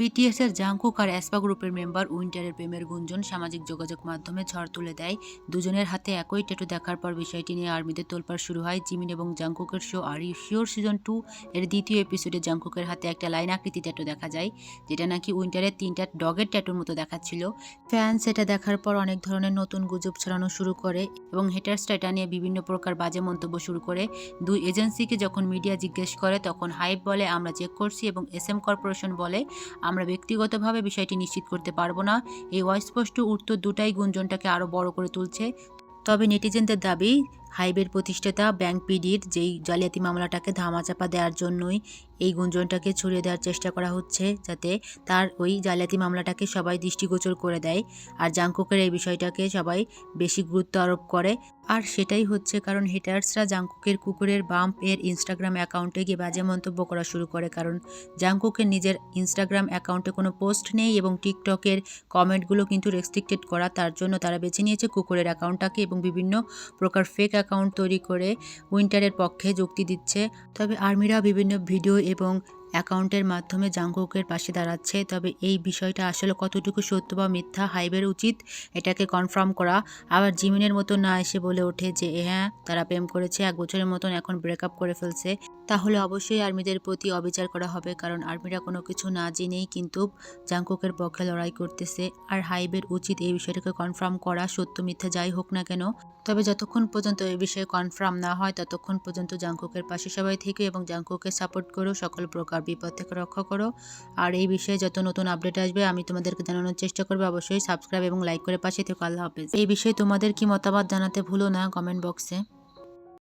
BTS এর Jungkook আর অ্যাসপা গ্রুপের member উইন্টারের প্রেমের গুঞ্জন সামাজিক যোগাযোগ মাধ্যমে ঝড় তুলে দেয়। দুজনের হাতে একই ট্যাটু দেখার পর বিষয়টি নিয়ে আর্মিতে তোলপাড় শুরু হয়। জিমিন এবং জাংকুকের show are sure season two এর দ্বিতীয় এপিসোডে জাংকুকের হাতে একটা লাইন আকৃতি ট্যাটু দেখা যায়, যেটা নাকি উইন্টারের তিনটা ডগের ট্যাটুর মতো দেখাচ্ছিল। ফ্যান সেটা দেখার পর অনেক ধরনের নতুন গুজব ছড়ানো শুরু করে এবং হেটার্সটা এটা নিয়ে বিভিন্ন প্রকার বাজে মন্তব্য শুরু করে। দুই এজেন্সিকে যখন মিডিয়া জিজ্ঞেস করে, তখন হাইপ বলে, আমরা চেক করছি এবং এস এম কর্পোরেশন বলে আমরা ব্যক্তিগতভাবে বিষয়টি নিশ্চিত করতে পারব না। এই অস্পষ্ট উত্তর দুটাই গুঞ্জনটাকে আরও বড় করে তুলছে। তবে নেটিজেনদের দাবি হাইবের প্রতিষ্ঠাতা ব্যাংক পিডির যেই জালিয়াতি মামলাটাকে ধামাচাপা দেওয়ার জন্যই এই গুঞ্জনটাকে ছড়িয়ে দেওয়ার চেষ্টা করা হচ্ছে যাতে তার ওই জালিয়াতি মামলাটাকে সবাই দৃষ্টিগোচর করে দেয় আর জাংকুকের এই বিষয়টাকে সবাই বেশি গুরুত্ব আরোপ করে। আর সেটাই হচ্ছে কারণ হেটার্সরা জাংকুকের কুকুরের বাম্প এর ইনস্টাগ্রাম অ্যাকাউন্টে গিয়ে বাজে মন্তব্য করা শুরু করে কারণ জাংকুকের নিজের ইনস্টাগ্রাম অ্যাকাউন্টে কোনো পোস্ট নেই এবং টিকটকের কমেন্টগুলো কিন্তু রেস্ট্রিক্টেড করা তার জন্য তারা বেছে নিয়েছে কুকুরের অ্যাকাউন্টটাকে এবং বিভিন্ন প্রকার ফেক অ্যাকাউন্ট তৈরি করে উইন্টারের পক্ষে যুক্তি দিচ্ছে। তবে আর্মিরা বিভিন্ন ভিডিও এবং অ্যাকাউন্টের মাধ্যমে জাংকুকের পাশে দাঁড়াচ্ছে। তবে এই বিষয়টা আসলে কতটুকু সত্য বা মিথ্যা হাইবের উচিত, এটাকে কনফার্ম করা আবার জিমিনের মতো না এসে বলে ওঠে যে হ্যাঁ তারা প্রেম করেছে, এক বছরের মতন এখন ব্রেকআপ করে ফেলছে। তাহলে অবশ্যই আর্মিদের প্রতি অবিচার করা হবে, কারণ আর্মিরা কোনো কিছু না জেনেই কিন্তু জাংকুকের পক্ষে লড়াই করতেছে। আর হাইবের উচিত এই বিষয়টাকে কনফার্ম করা, সত্য, মিথ্যা যাই হোক না কেন। তবে যতক্ষণ পর্যন্ত এই বিষয়ে কনফার্ম না হয়, ততক্ষণ পর্যন্ত জাংকুকের পাশে সবাই থেকে এবং জাংকুকে সাপোর্ট করেও সকল প্রকার। বিপদ থেকে রক্ষা করো। আর এই বিষয়ে যত নতুন আপডেট আসবে, আমি তোমাদেরকে জানানোর চেষ্টা করব। অবশ্যই সাবস্ক্রাইব এবং লাইক করে পাশে থেকে। আল্লাহ হাফেজ। এই বিষয়ে তোমাদের কি মতামত জানাতে ভুলো না কমেন্ট বক্সে